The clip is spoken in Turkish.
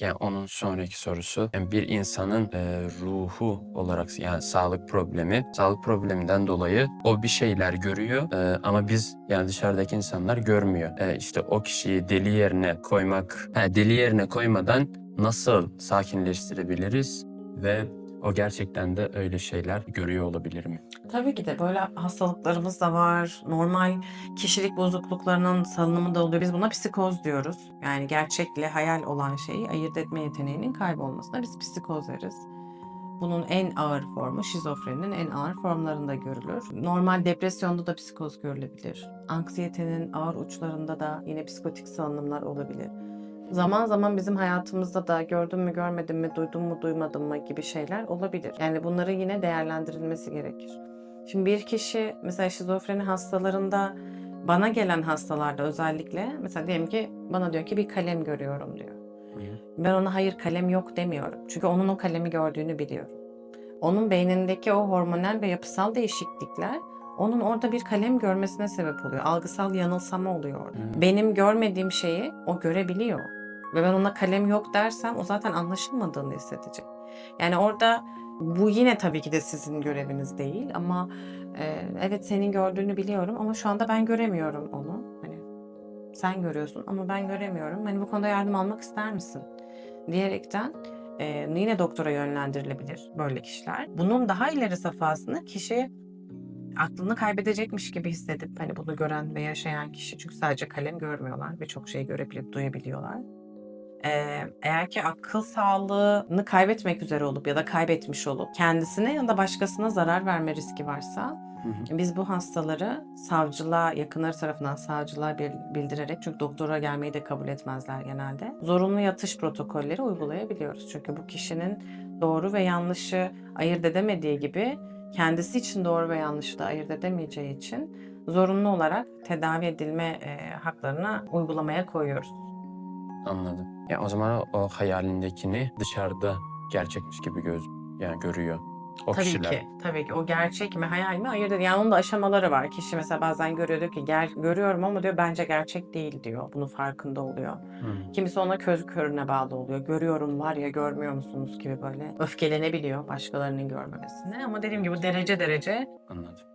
Yani onun sonraki sorusu yani bir insanın e, ruhu olarak yani sağlık problemi, sağlık probleminden dolayı o bir şeyler görüyor e, ama biz yani dışarıdaki insanlar görmüyor. E, işte o kişiyi deli yerine koymak, ha, deli yerine koymadan nasıl sakinleştirebiliriz ve o gerçekten de öyle şeyler görüyor olabilir mi? Tabii ki de böyle hastalıklarımız da var. Normal kişilik bozukluklarının salınımı da oluyor. Biz buna psikoz diyoruz. Yani gerçekle hayal olan şeyi ayırt etme yeteneğinin kaybolmasına biz psikoz deriz. Bunun en ağır formu şizofreninin en ağır formlarında görülür. Normal depresyonda da psikoz görülebilir. Anksiyetenin ağır uçlarında da yine psikotik salınımlar olabilir. Zaman zaman bizim hayatımızda da gördüm mü görmedim mi, duydum mu duymadım mı gibi şeyler olabilir. Yani bunların yine değerlendirilmesi gerekir. Şimdi bir kişi mesela şizofreni hastalarında bana gelen hastalarda özellikle mesela diyelim ki bana diyor ki bir kalem görüyorum diyor. Ben ona hayır kalem yok demiyorum. Çünkü onun o kalemi gördüğünü biliyorum. Onun beynindeki o hormonal ve yapısal değişiklikler onun orada bir kalem görmesine sebep oluyor. Algısal yanılsama oluyor orada. Benim görmediğim şeyi o görebiliyor. Ve ben ona kalem yok dersem o zaten anlaşılmadığını hissedecek. Yani orada bu yine tabii ki de sizin göreviniz değil ama e, evet senin gördüğünü biliyorum ama şu anda ben göremiyorum onu. Hani sen görüyorsun ama ben göremiyorum. Hani bu konuda yardım almak ister misin? Diyerekten e, yine doktora yönlendirilebilir böyle kişiler. Bunun daha ileri safhasını kişi aklını kaybedecekmiş gibi hissedip hani bunu gören ve yaşayan kişi çünkü sadece kalem görmüyorlar birçok şey görebilip duyabiliyorlar. Ee, eğer ki akıl sağlığını kaybetmek üzere olup ya da kaybetmiş olup kendisine ya da başkasına zarar verme riski varsa Hı hı. biz bu hastaları savcılığa, yakınları tarafından savcılığa bil- bildirerek çünkü doktora gelmeyi de kabul etmezler genelde. Zorunlu yatış protokolleri uygulayabiliyoruz. Çünkü bu kişinin doğru ve yanlışı ayırt edemediği gibi kendisi için doğru ve yanlışı da ayırt edemeyeceği için zorunlu olarak tedavi edilme e, haklarını uygulamaya koyuyoruz. Anladım. Ya o zaman o hayalindekini dışarıda gerçekmiş gibi göz yani görüyor. O tabii kişiler. ki, tabii ki. O gerçek mi, hayal mi ayırt ediyor. Yani onun da aşamaları var. Kişi mesela bazen görüyor diyor ki gel görüyorum ama diyor bence gerçek değil diyor. Bunun farkında oluyor. Hı. Kimisi ona köz körüne bağlı oluyor. Görüyorum var ya görmüyor musunuz gibi böyle öfkelenebiliyor başkalarının görmemesine. Ama dediğim gibi bu derece derece Anladım.